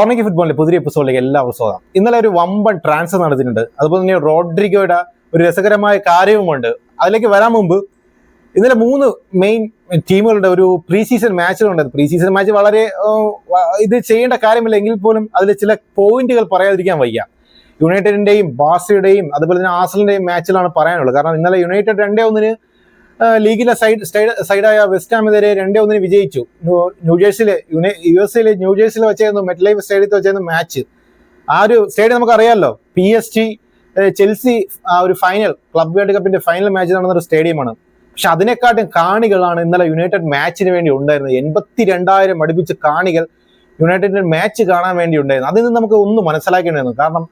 ഓർണിക്ക് ഫുട്ബോളിന്റെ പുതിയ എപ്പിസോഡിലേക്ക് എല്ലാവർക്കും സ്വാഗതം. ഇന്നലെ ഒരു വമ്പൻ ട്രാൻസ്ഫർ നടത്തിയിട്ടുണ്ട് അതുപോലെ തന്നെ റോഡ്രിഗോയുടെ ഒരു രസകരമായ കാര്യവുമുണ്ട്. അതിലേക്ക് വരാൻ മുമ്പ് ഇന്നലെ മൂന്ന് മെയിൻ ടീമുകളുടെ ഒരു പ്രീ സീസൺ മാച്ചുകളുണ്ട് പ്രീ സീസൺ മാച്ച് വളരെ ഇത് ചെയ്യേണ്ട കാര്യമില്ല എങ്കിൽ പോലും അതിൽ ചില പോയിന്റുകൾ പറയാതിരിക്കാൻ വയ്യ. യുണൈറ്റഡിന്റെയും ബാസയുടെയും അതുപോലെ തന്നെ ആസലിന്റെയും മാച്ചിലാണ് പറയാനുള്ളത്. കാരണം ഇന്നലെ യുണൈറ്റഡ് രണ്ടേ ഒന്നിന് ലീഗിലെ സൈഡ് സൈഡ്- സൈഡായ വെസ്റ്റ് ഹാമിനെതിരെ രണ്ടേ ഒന്നിന് വിജയിച്ചു. ന്യൂ- ന്യൂജേഴ്സിയിലെ യുണൈ യു എസ് എയിലെ ന്യൂജേഴ്സിൽ വെച്ചായിരുന്നു മെറ്റ് ലൈഫ് സ്റ്റേഡിയത്തിൽ വെച്ചായിരുന്നു മാച്ച് ആ ഒരു സ്റ്റേഡിയം നമുക്ക് അറിയാമല്ലോ പി എസ് ടി ചെൽസി ആ ഒരു ഫൈനൽ ക്ലബ് വേൾഡ് കപ്പിന്റെ ഫൈനൽ മാച്ച് നടന്ന ഒരു സ്റ്റേഡിയമാണ് പക്ഷെ അതിനെക്കാട്ടും കാണികളാണ് ഇന്നലെ യുണൈറ്റഡ് മാച്ചിന് വേണ്ടി ഉണ്ടായിരുന്നത്. എൺപത്തി രണ്ടായിരം അടുപ്പിച്ച് കാണികൾ യുണൈറ്റഡിന്റെ മാച്ച് കാണാൻ വേണ്ടി ഉണ്ടായിരുന്നു. അതിൽ നിന്ന് നമുക്ക് ഒന്ന് മനസ്സിലാക്കേണ്ടിയിരുന്നു കാരണം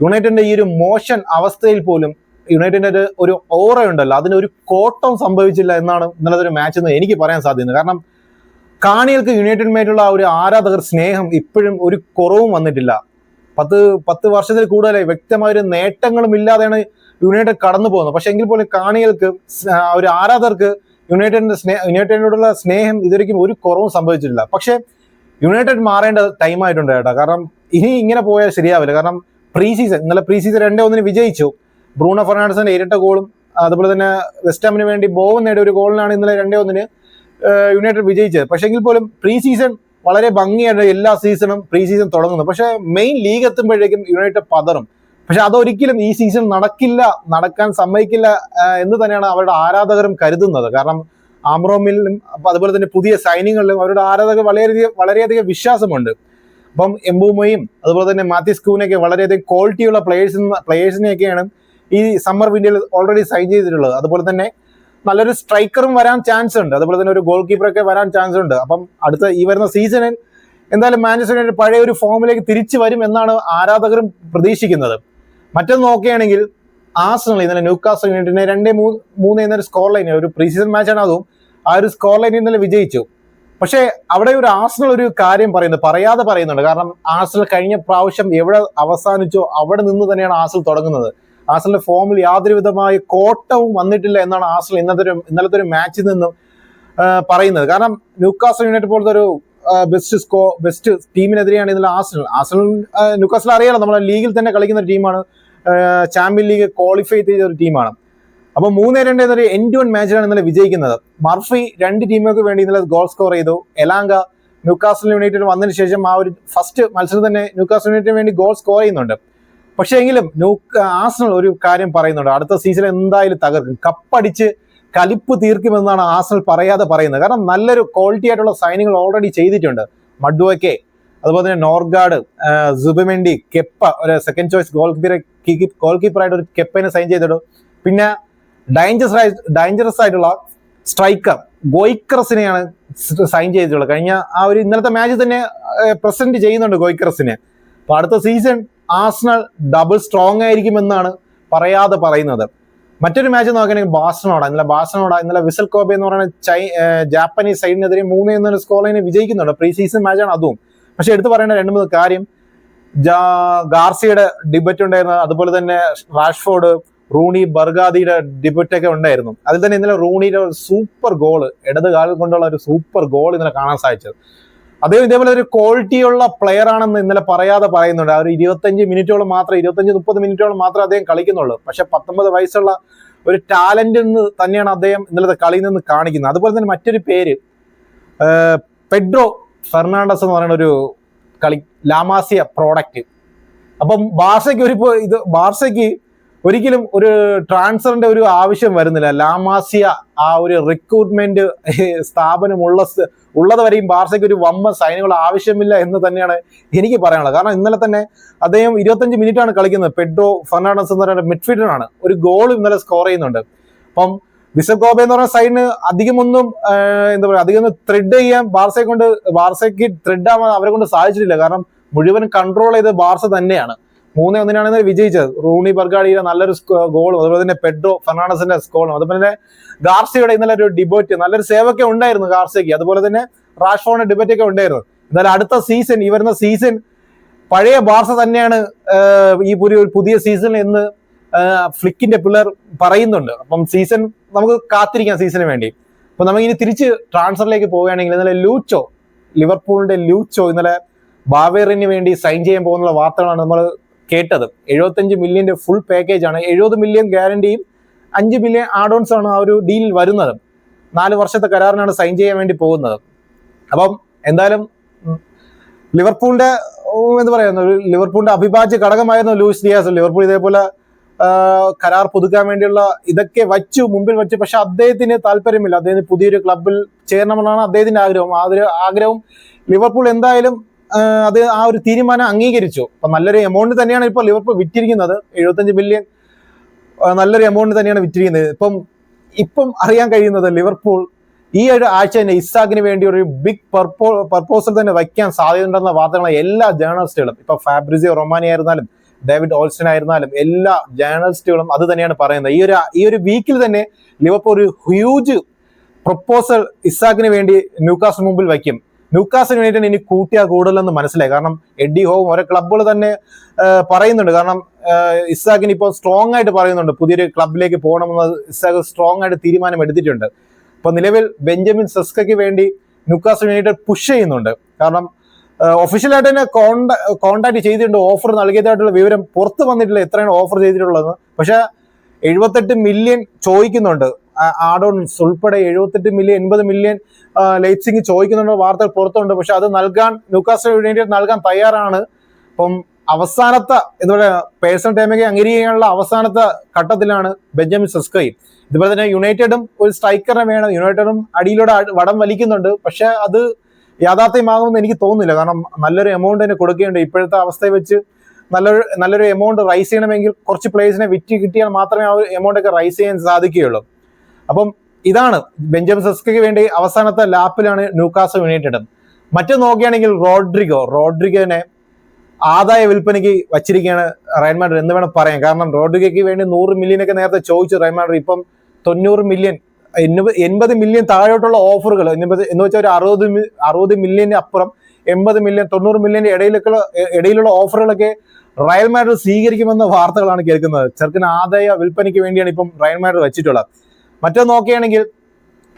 യുണൈറ്റഡിന്റെ ഈ ഒരു മോശൻ അവസ്ഥയിൽ പോലും യുണൈറ്റഡിന്റെ ഒരു- ഓറ ഉണ്ടല്ലോ അതിന് ഒരു കോട്ടം സംഭവിച്ചില്ല എന്നാണ് ഇന്നലത്തെ ഒരു മാച്ച് എന്ന് എനിക്ക് പറയാൻ സാധിക്കുന്നത്. കാരണം കാണികൾക്ക് യുണൈറ്റഡുമായിട്ടുള്ള ഒരു ആരാധകർ സ്നേഹം ഇപ്പോഴും ഒരു കുറവും വന്നിട്ടില്ല. പത്ത് പത്ത് വർഷത്തിൽ കൂടുതലായി വ്യക്തമായ ഒരു നേട്ടങ്ങളും ഇല്ലാതെയാണ് യുണൈറ്റഡ് കടന്നു പോകുന്നത്. പക്ഷെ എങ്കിൽ പോലും കാണികൾക്ക് ഒരു ആരാധകർക്ക് യുണൈറ്റഡിന്റെ സ്നേഹ യുണൈറ്റഡിനോടുള്ള സ്നേഹം ഇതുവരെയും ഒരു കുറവും സംഭവിച്ചിട്ടില്ല. പക്ഷെ യുണൈറ്റഡ് മാറേണ്ട ടൈം ആയിട്ടുണ്ട് കേട്ടോ കാരണം ഇനി ഇങ്ങനെ പോയാൽ ശരിയാവില്ല. കാരണം പ്രീ സീസൺ ഇന്നലെ പ്രീ സീസൺ രണ്ടേ ഒന്നിന് വിജയിച്ചു. ബ്രൂണോ ഫെർണാണ്ടസിന്റെ ഇരട്ട ഗോളും അതുപോലെ തന്നെ വെസ്റ്റ് ഹാമിന് വേണ്ടി ബോവൻ നേടിയ ഒരു ഗോളിനാണ് ഇന്നലെ രണ്ടേ ഒന്നിന് യുണൈറ്റഡ് വിജയിച്ചത്. പക്ഷേങ്കിൽ പോലും പ്രീ സീസൺ വളരെ ഭംഗിയായിട്ട് എല്ലാ സീസണും പ്രീ സീസൺ തുടങ്ങുന്നു. പക്ഷെ മെയിൻ ലീഗ് എത്തുമ്പോഴേക്കും യുണൈറ്റഡ് പതറും. പക്ഷെ അതൊരിക്കലും ഈ സീസൺ നടക്കില്ല നടക്കാൻ സമ്മതിക്കില്ല എന്ന് തന്നെയാണ് അവരുടെ ആരാധകരും കരുതുന്നത്. കാരണം ആംറോമിലും അതുപോലെ തന്നെ പുതിയ സൈനികളിലും അവരുടെ ആരാധകർ വളരെയധികം വളരെയധികം വിശ്വാസമുണ്ട്. അപ്പം എംബൂമയും അതുപോലെ തന്നെ മാത്യസ് കൂനൊക്കെ വളരെയധികം ക്വാളിറ്റിയുള്ള പ്ലേയേഴ്സ് പ്ലേയേഴ്സിനെയൊക്കെയാണ് ഈ സമ്മർ വിൻഡോയിൽ ഓൾറെഡി സൈൻ ചെയ്തിട്ടുള്ളത്. അതുപോലെ തന്നെ നല്ലൊരു സ്ട്രൈക്കറും വരാൻ ചാൻസ് ഉണ്ട്. അതുപോലെ തന്നെ ഒരു ഗോൾ കീപ്പറൊക്കെ വരാൻ ചാൻസ് ഉണ്ട്. അപ്പം അടുത്ത ഈ വരുന്ന സീസണിൽ എന്തായാലും മാഞ്ചസ്റ്റർ യുണൈറ്റഡ് പഴയ ഒരു ഫോമിലേക്ക് തിരിച്ചു വരും എന്നാണ് ആരാധകരും പ്രതീക്ഷിക്കുന്നത്. മറ്റൊന്ന് നോക്കുകയാണെങ്കിൽ ആസണൽ ഇന്നലെ ന്യൂക്കാസ്റ്റർ യുണൈറ്റഡിനെ രണ്ടേ മൂന്ന് മൂന്ന് എന്നൊരു സ്കോർ ലൈനിൽ ഒരു പ്രീ സീസൺ മാച്ചാണ് അതും. ആ ഒരു സ്കോർ ലൈനിൽ ഇന്നലെ വിജയിച്ചു. പക്ഷേ അവിടെ ഒരു ആസണൽ ഒരു കാര്യം പറയുന്നു പറയാതെ പറയുന്നുണ്ട്. കാരണം ആസണൽ കഴിഞ്ഞ പ്രാവശ്യം എവിടെ അവസാനിച്ചോ അവിടെ നിന്ന് തന്നെയാണ് ആസൽ തുടങ്ങുന്നത്. ആസലിന്റെ ഫോമിൽ യാതൊരു വിധമായ കോട്ടവും വന്നിട്ടില്ല എന്നാണ് ആസൽ ഇന്നത്തെ ഒരു ഇന്നലത്തെ ഒരു മാച്ചിൽ നിന്നും പറയുന്നത്. കാരണം ന്യൂക്കാസൽ യുണൈറ്റഡ് പോലത്തെ ഒരു ബെസ്റ്റ് സ്കോ ബെസ്റ്റ് ടീമിനെതിരെയാണ് ഇന്നലെ ആസൽ. ആസൽ ന്യൂക്കാസൽ അറിയാലോ നമ്മളെ ലീഗിൽ തന്നെ കളിക്കുന്ന ഒരു ടീമാണ് ചാമ്പ്യൻ ലീഗ് ക്വാളിഫൈ ചെയ്ത ഒരു ടീമാണ്. അപ്പൊ മൂന്ന് രണ്ട് എന്നൊരു എൻ ടു വൺ മാച്ചിലാണ് ഇന്നലെ വിജയിക്കുന്നത്. മർഫി രണ്ട് ടീമുകൾക്ക് വേണ്ടി ഇന്നലെ ഗോൾ സ്കോർ ചെയ്തു. എലാങ്ക ന്യൂക്കാസൽ യുണൈറ്റഡ് വന്നതിന് ശേഷം ആ ഒരു ഫസ്റ്റ് മത്സരം തന്നെ ന്യൂക്കാസൽ യുണൈറ്റഡിന് വേണ്ടി ഗോൾ സ്കോർ ചെയ്യുന്നുണ്ട്. പക്ഷേ എങ്കിലും ന്യൂ ആസണൽ ഒരു കാര്യം പറയുന്നുണ്ട്. അടുത്ത സീസൺ എന്തായാലും തകർക്കും. കപ്പടിച്ച് കലിപ്പ് തീർക്കുമെന്നാണ് ആസണൽ പറയാതെ പറയുന്നത്. കാരണം നല്ലൊരു ക്വാളിറ്റി ആയിട്ടുള്ള സൈനിങ്ങൾ ഓൾറെഡി ചെയ്തിട്ടുണ്ട്. മഡ്വക്കെ അതുപോലെ തന്നെ നോർഗാർഡ് സുബിമെൻഡി കെപ്പ ഒരു second choice goalkeeper goal കീപ്പറായിട്ട് ഒരു കെപ്പനെ സൈൻ ചെയ്തിട്ടു. പിന്നെ ഡേഞ്ചറസ് ആയി ഡേഞ്ചറസ് ആയിട്ടുള്ള സ്ട്രൈക്കർ ഗോയ്ക്രസിനെയാണ് സൈൻ ചെയ്തിട്ടുള്ളത്. കഴിഞ്ഞ ആ ഒരു ഇന്നലത്തെ മാച്ചിൽ തന്നെ പ്രസന്റ് ചെയ്യുന്നുണ്ട് ഗോയ്ക്രസിനെ അപ്പൊ അടുത്ത സീസൺ ആസ്നൽ ഡബിൾ സ്ട്രോങ് ആയിരിക്കുമെന്നാണ് പറയാതെ പറയുന്നത്. മറ്റൊരു മാച്ച് നോക്കുകയാണെങ്കിൽ ബാസ്നോട ഇന്നലെ ബാസ്നോട ഇന്നലെ വിസൽ കോബെ എന്ന് പറയുന്ന ചൈ ജാപ്പനീസ് സൈഡിനെതിരെ മൂന്ന് എന്നൊരു സ്കോളിനെ വിജയിക്കുന്നുണ്ട്. പ്രീ സീസൺ മാച്ചാണ് അതും. പക്ഷെ എടുത്തു പറയേണ്ട രണ്ട് മൂന്ന് കാര്യം. ഗാർസിയുടെ ഡിബറ്റ് ഉണ്ടായിരുന്നു. അതുപോലെ തന്നെ റാഷ്ഫോർഡ് റൂണി ബർഗാദിയുടെ ഡിബറ്റ് ഒക്കെ ഉണ്ടായിരുന്നു. അതിൽ തന്നെ ഇന്നലെ റൂണിയുടെ ഒരു സൂപ്പർ ഗോൾ ഇടത് കാലം കൊണ്ടുള്ള ഒരു സൂപ്പർ ഗോൾ ഇന്നലെ കാണാൻ സാധിച്ചത്. അദ്ദേഹം ഇതേപോലെ ഒരു ക്വാളിറ്റിയുള്ള പ്ലെയർ ആണെന്ന് ഇന്നലെ പറയാതെ പറയുന്നുണ്ട്. ആ ഒരു ഇരുപത്തഞ്ച് മിനിറ്റോളം മാത്രം ഇരുപത്തഞ്ച് മുപ്പത് മിനിറ്റോളം മാത്രമേ അദ്ദേഹം കളിക്കുന്നുള്ളൂ. പക്ഷെ പത്തൊമ്പത് വയസ്സുള്ള ഒരു ടാലന്റ് എന്ന് തന്നെയാണ് അദ്ദേഹം ഇന്നലത്തെ കളിയിൽ നിന്ന് കാണിക്കുന്നത്. അതുപോലെ തന്നെ മറ്റൊരു പേര് പെഡ്രോ ഫെർണാണ്ടസ് എന്ന് പറയുന്ന ഒരു കളി ലാമാസിയ പ്രോഡക്റ്റ് അപ്പം ബാർസയ്ക്ക് ഒരു ഇത് ബാർസയ്ക്ക് ഒരിക്കലും ഒരു ട്രാൻസ്ഫറിന്റെ ഒരു ആവശ്യം വരുന്നില്ല. ലാമാസിയ ആ ഒരു റിക്രൂട്ട്മെന്റ് സ്ഥാപനമുള്ള ഉള്ളത് വരെയും ബാർസയ്ക്ക് ഒരു വമ്പൻ സൈനുകൾ ആവശ്യമില്ല എന്ന് തന്നെയാണ് എനിക്ക് പറയാനുള്ളത്. കാരണം ഇന്നലെ തന്നെ അദ്ദേഹം ഇരുപത്തഞ്ച് മിനിറ്റ് ആണ് കളിക്കുന്നത്. പെഡ്രോ ഫെർണാണ്ടസ് എന്ന് പറയുന്ന മിഡ്ഫീൽഡറാണ്. ഒരു ഗോൾ ഇന്നലെ സ്കോർ ചെയ്യുന്നുണ്ട്. അപ്പം വിസക്കോബ എന്ന് പറയുന്ന സൈഡിന് അധികമൊന്നും എന്താ പറയുക അധികം ത്രെഡ് ചെയ്യാൻ ബാർസയെ കൊണ്ട് ബാർസയ്ക്ക് ത്രെഡ് ആവാൻ അവരെ കൊണ്ട് സാധിച്ചിട്ടില്ല. കാരണം മുഴുവൻ കൺട്രോൾ ചെയ്ത് ബാർസ തന്നെയാണ്. മൂന്ന് ഒന്നിനാണ് വിജയിച്ചത്. റൂണി ബർഗാഡിയുടെ നല്ലൊരു ഗോളും അതുപോലെ തന്നെ പെഡ്രോ ഫെർണാണ്ടസിന്റെ സ്കോളും അതുപോലെ തന്നെ ഗാർസിയുടെ ഇന്നലെ ഒരു ഡിബേറ്റ് നല്ലൊരു സേവൊക്കെ ഉണ്ടായിരുന്നു ഗാർസിയക്ക് അതുപോലെ തന്നെ റാഷ്ഫോണിന്റെ ഡിബേറ്റ് ഒക്കെ ഉണ്ടായിരുന്നു. എന്നാൽ അടുത്ത സീസൺ ഈ വരുന്ന സീസൺ പഴയ ബാർസ തന്നെയാണ് ഈ പുതിയ പുതിയ സീസൺ എന്ന് ഫ്ലിക്കിന്റെ പിള്ളേർ പറയുന്നുണ്ട്. അപ്പം സീസൺ നമുക്ക് കാത്തിരിക്കാം സീസണിന് വേണ്ടി. അപ്പൊ നമുക്ക് ഇനി തിരിച്ച് ട്രാൻസ്ഫറിലേക്ക് പോവുകയാണെങ്കിൽ ഇന്നലെ ലൂച്ചോ ലിവർപൂളിന്റെ ലൂച്ചോ ഇന്നലെ ബാവേറിന് വേണ്ടി സൈൻ ചെയ്യാൻ പോകുന്ന വാർത്തകളാണ് നമ്മൾ കേട്ടത്. എഴുപത്തഞ്ച് മില്യന്റെ ഫുൾ പാക്കേജ് ആണ്. എഴുപത് മില്യൺ ഗ്യാരണ്ടിയും അഞ്ച് മില്യൺ ആഡോൺസ് ആണ് ആ ഒരു ഡീലിൽ വരുന്നത്. നാല് വർഷത്തെ കരാറിനാണ് സൈൻ ചെയ്യാൻ വേണ്ടി പോകുന്നത്. അപ്പം എന്തായാലും ലിവർപൂളിന്റെ എന്ത് പറയുന്ന? ലിവർപൂളിന്റെ അഭിഭാജ്യ ഘടകമായിരുന്നു ലൂയിസ് ഡിയാസ്. ലിവർപൂൾ ഇതേപോലെ കരാർ പുതുക്കാൻ വേണ്ടിയുള്ള ഇതൊക്കെ വച്ചു മുമ്പിൽ വച്ചു. പക്ഷെ അദ്ദേഹത്തിന് താല്പര്യമില്ല. അദ്ദേഹത്തിന് പുതിയൊരു ക്ലബിൽ ചേരണമെന്നാണ് അദ്ദേഹത്തിന്റെ ആഗ്രഹം. ആ ആഗ്രഹം ലിവർപൂൾ എന്തായാലും അത് ആ ഒരു തീരുമാനം അംഗീകരിച്ചു. അപ്പൊ നല്ലൊരു എമൗണ്ട് തന്നെയാണ് ഇപ്പോൾ ലിവർപൂൾ വിറ്റിരിക്കുന്നത്. എഴുപത്തഞ്ച് മില്യൺ നല്ലൊരു എമൗണ്ട് തന്നെയാണ് വിറ്റിരിക്കുന്നത്. ഇപ്പം ഇപ്പം അറിയാൻ കഴിയുന്നത് ലിവർപൂൾ ഈ ഒരു ആഴ്ച തന്നെ ഇസാഖിന് വേണ്ടി ഒരു ബിഗ് പർപ്പോ പർപ്പോസൽ തന്നെ വയ്ക്കാൻ സാധ്യതയുണ്ടെന്ന വാർത്തകളാണ് എല്ലാ ജേർണലിസ്റ്റുകളും ഇപ്പൊ ഫാബ്രിസിയോ റൊമാനി ആയിരുന്നാലും ഡേവിഡ് ഓൾസ്റ്റൻ ആയിരുന്നാലും എല്ലാ ജേർണലിസ്റ്റുകളും അത് തന്നെയാണ് പറയുന്നത്. ഈ ഒരു ഈ ഒരു വീക്കിൽ തന്നെ ലിവർപൂൾ ഒരു ഹ്യൂജ് പ്രപ്പോസൽ ഇസാഖിന് വേണ്ടി ന്യൂകാസ് മുമ്പിൽ വയ്ക്കും. ന്യൂക്കാസിന് യുണൈറ്റഡ് ഇനി കൂട്ടിയാ കൂടുതലെന്ന് മനസ്സിലായി. കാരണം എഡി ഹോവും ഓരോ ക്ലബ്ബുകൾ തന്നെ പറയുന്നുണ്ട്. കാരണം ഇസാഖിന് ഇപ്പോൾ സ്ട്രോങ് ആയിട്ട് പറയുന്നുണ്ട്. പുതിയൊരു ക്ലബിലേക്ക് പോകണമെന്ന് ഇസാഖ് സ്ട്രോങ് ആയിട്ട് തീരുമാനം എടുത്തിട്ടുണ്ട്. ഇപ്പൊ നിലവിൽ ബെഞ്ചമിൻ സെസ്കയ്ക്ക് വേണ്ടി ന്യൂക്കാസിന് യുണൈറ്റഡ് പുഷ് ചെയ്യുന്നുണ്ട്. കാരണം ഒഫീഷ്യലായിട്ട് തന്നെ കോണ്ടാക്ട് ചെയ്തിട്ടുണ്ട്. ഓഫർ നൽകിയതായിട്ടുള്ള വിവരം പുറത്ത് വന്നിട്ടില്ല. എത്രയാണ് ഓഫർ ചെയ്തിട്ടുള്ളത് പക്ഷെ എഴുപത്തെട്ട് മില്യൺ ചോദിക്കുന്നുണ്ട്. ആഡോൺസ് ഉൾപ്പെടെ എഴുപത്തെട്ട് മില്യൺ എൺപത് മില്യൺ ലൈറ്റ്സിംഗ് ചോദിക്കുന്നുണ്ട്? വാർത്തകൾ പുറത്തുണ്ട്. പക്ഷെ അത് നൽകാൻ ന്യൂക്കാസ്റ്റർ യുണൈറ്റഡ് നൽകാൻ തയ്യാറാണ്. അപ്പം അവസാനത്തെ ഇതുപോലെ പേഴ്സണൽ ടൈമൊക്കെ അംഗീകരിക്കാനുള്ള അവസാനത്തെ ഘട്ടത്തിലാണ് ബെഞ്ചമിൻ സെസ്കൈ ഇതുപോലെ തന്നെ യുണൈറ്റഡും ഒരു സ്ട്രൈക്കറിനെ വേണം. യുണൈറ്റഡും അടിയിലൂടെ വടം വലിക്കുന്നുണ്ട്. പക്ഷെ അത് യാഥാർത്ഥ്യമാകുമെന്ന് എനിക്ക് തോന്നുന്നില്ല. കാരണം നല്ലൊരു എമൗണ്ട് തന്നെ കൊടുക്കേണ്ട ഇപ്പോഴത്തെ അവസ്ഥയെ വെച്ച് നല്ലൊരു നല്ലൊരു എമൗണ്ട് റൈസ് ചെയ്യണമെങ്കിൽ കുറച്ച് പ്ലേയേഴ്സിനെ വിറ്റ് കിട്ടിയാൽ മാത്രമേ ആ ഒരു എമൗണ്ട് ഒക്കെ റൈസ് ചെയ്യാൻ സാധിക്കുകയുള്ളൂ. അപ്പം ഇതാണ് ബെഞ്ചമിൻ സെസ്കയ്ക്ക് വേണ്ടി അവസാനത്തെ ലാപ്പിലാണ് ന്യൂക്കാസ് യുണൈറ്റഡ്. മറ്റു നോക്കുകയാണെങ്കിൽ റോഡ്രിഗോ റോഡ്രിഗോനെ ആദായ വിൽപ്പനയ്ക്ക് വച്ചിരിക്കുകയാണ് റയൽ മാഡ്രിഡ് എന്ന് വേണം പറയാം കാരണം റോഡ്രിഗയ്ക്ക് വേണ്ടി നൂറ് മില്യനൊക്കെ നേരത്തെ ചോദിച്ചു റയൽ മാഡ്രിഡ്. ഇപ്പം തൊണ്ണൂറ് മില്യൺ എൺപത് മില്യൺ താഴോട്ടുള്ള ഓഫറുകൾ എന്ന് വെച്ചാൽ ഒരു അറുപത് അറുപത് മില്യന് അപ്പുറം എൺപത് മില്യൺ തൊണ്ണൂറ് മില്യന്റെ ഇടയിലൊക്കെ ഇടയിലുള്ള ഓഫറുകളൊക്കെ റയൽ മാഡ്രിഡ് സ്വീകരിക്കുമെന്ന വാർത്തകളാണ് കേൾക്കുന്നത്. ചെറുക്കിന് ആദായ വിൽപ്പനയ്ക്ക് വേണ്ടിയാണ് ഇപ്പം റയൽ മാഡ്രിഡ് വെച്ചിട്ടുള്ളത്. മറ്റോ നോക്കുകയാണെങ്കിൽ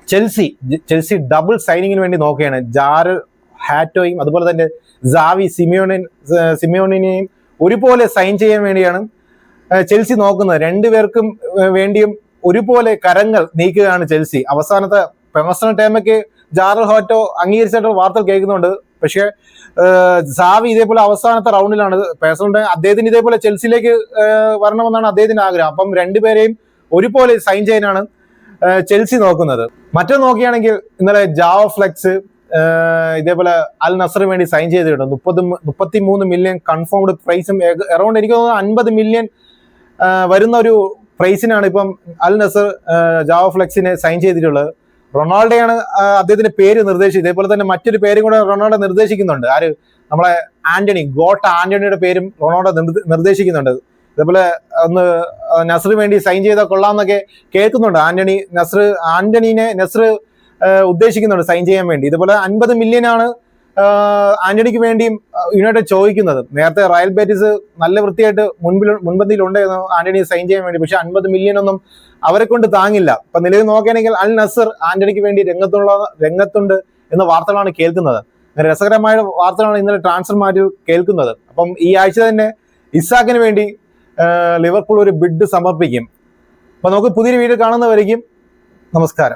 ചെൽസി ചെൽസി ഡബിൾ സൈനിങ്ങിന് വേണ്ടി നോക്കുകയാണ്. ജാറ് ഹാറ്റോയും അതുപോലെ തന്നെ ജാവി സിമിയോണിൻ സിമിയോണിനെയും ഒരുപോലെ സൈൻ ചെയ്യാൻ വേണ്ടിയാണ് ചെൽസി നോക്കുന്നത്. രണ്ടുപേർക്കും വേണ്ടിയും ഒരുപോലെ കരങ്ങൾ നീക്കുകയാണ് ചെൽസി. അവസാനത്തെ പ്രൊഫഷണൽ ടൈമൊക്കെ ജാറൽ ഹോറ്റോ അംഗീകരിച്ചിട്ടുള്ള വാർത്തകൾ കേൾക്കുന്നുണ്ട്. പക്ഷേ സാവി ഇതേപോലെ അവസാനത്തെ റൗണ്ടിലാണ്. പേഴ്സണൽ അദ്ദേഹത്തിന് ഇതേപോലെ ചെൽസിയിലേക്ക് വരണമെന്നാണ് അദ്ദേഹത്തിന്റെ ആഗ്രഹം. അപ്പം രണ്ടുപേരെയും ഒരുപോലെ സൈൻ ചെയ്യാനാണ് ചെൽസി നോക്കുന്നത്. മറ്റൊന്ന് നോക്കുകയാണെങ്കിൽ ഇന്നലെ ജാവോ ഫ്ലെക്സ് ഇതേപോലെ അൽ നസറിന് വേണ്ടി സൈൻ ചെയ്തിട്ടുണ്ട്. മുപ്പത് മുപ്പത്തി മൂന്ന് മില്യൺ കൺഫേംഡ് പ്രൈസും അറൗണ്ട് എനിക്ക് തോന്നുന്നു അൻപത് മില്യൺ വരുന്ന ഒരു പ്രൈസിനാണ് ഇപ്പം അൽ നസർ ജാവോ ഫ്ലെക്സിനെ സൈൻ ചെയ്തിട്ടുള്ളത്. റൊണാൾഡോയാണ് അദ്ദേഹത്തിന്റെ പേര് നിർദ്ദേശിച്ചത്. ഇതേപോലെ തന്നെ മറ്റൊരു പേരും കൂടെ റൊണാൾഡോ നിർദ്ദേശിക്കുന്നുണ്ട്. ആര്? നമ്മളെ ആന്റണി ഗോട്ട ആന്റണിയുടെ പേരും റൊണാൾഡോ നിർദ്ദ- നിർദ്ദേശിക്കുന്നുണ്ട്. ഇതേപോലെ ഒന്ന് നസർ വേണ്ടി സൈൻ ചെയ്താൽ കൊള്ളാമെന്നൊക്കെ കേൾക്കുന്നുണ്ട്. ആന്റണി നസർ ആന്റണീനെ നസർ ഉദ്ദേശിക്കുന്നുണ്ട് സൈൻ ചെയ്യാൻ വേണ്ടി. ഇതുപോലെ അൻപത് ആഹ് ആന്റണിക്ക് വേണ്ടിയും യുണൈറ്റഡ് ചോദിക്കുന്നത്. നേരത്തെ റയൽ ബേറ്റിസ് നല്ല വൃത്തിയായിട്ട് മുൻപിൽ മുൻപന്തിയിൽ ഉണ്ടായിരുന്നു ആന്റണി സൈൻ ചെയ്യാൻ വേണ്ടി. പക്ഷെ അൻപത് മില്യൺ ഒന്നും അവരെ കൊണ്ട് താങ്ങില്ല. ഇപ്പൊ നിലവിൽ നോക്കുകയാണെങ്കിൽ അൽ നസർ ആന്റണിക്ക് വേണ്ടി രംഗത്തുള്ള രംഗത്തുണ്ട് എന്ന വാർത്തകളാണ് കേൾക്കുന്നത്. രസകരമായ വാർത്തകളാണ് ഇന്നലെ ട്രാൻസ്ഫർ മാറ്റി കേൾക്കുന്നത്. അപ്പം ഈ ആഴ്ച തന്നെ ഇസാക്കിന് വേണ്ടി ലിവർപൂൾ ഒരു ബിഡ് സമർപ്പിക്കും. അപ്പൊ നമുക്ക് പുതിയൊരു വീഡിയോ കാണുന്നവരേക്കും നമസ്കാരം.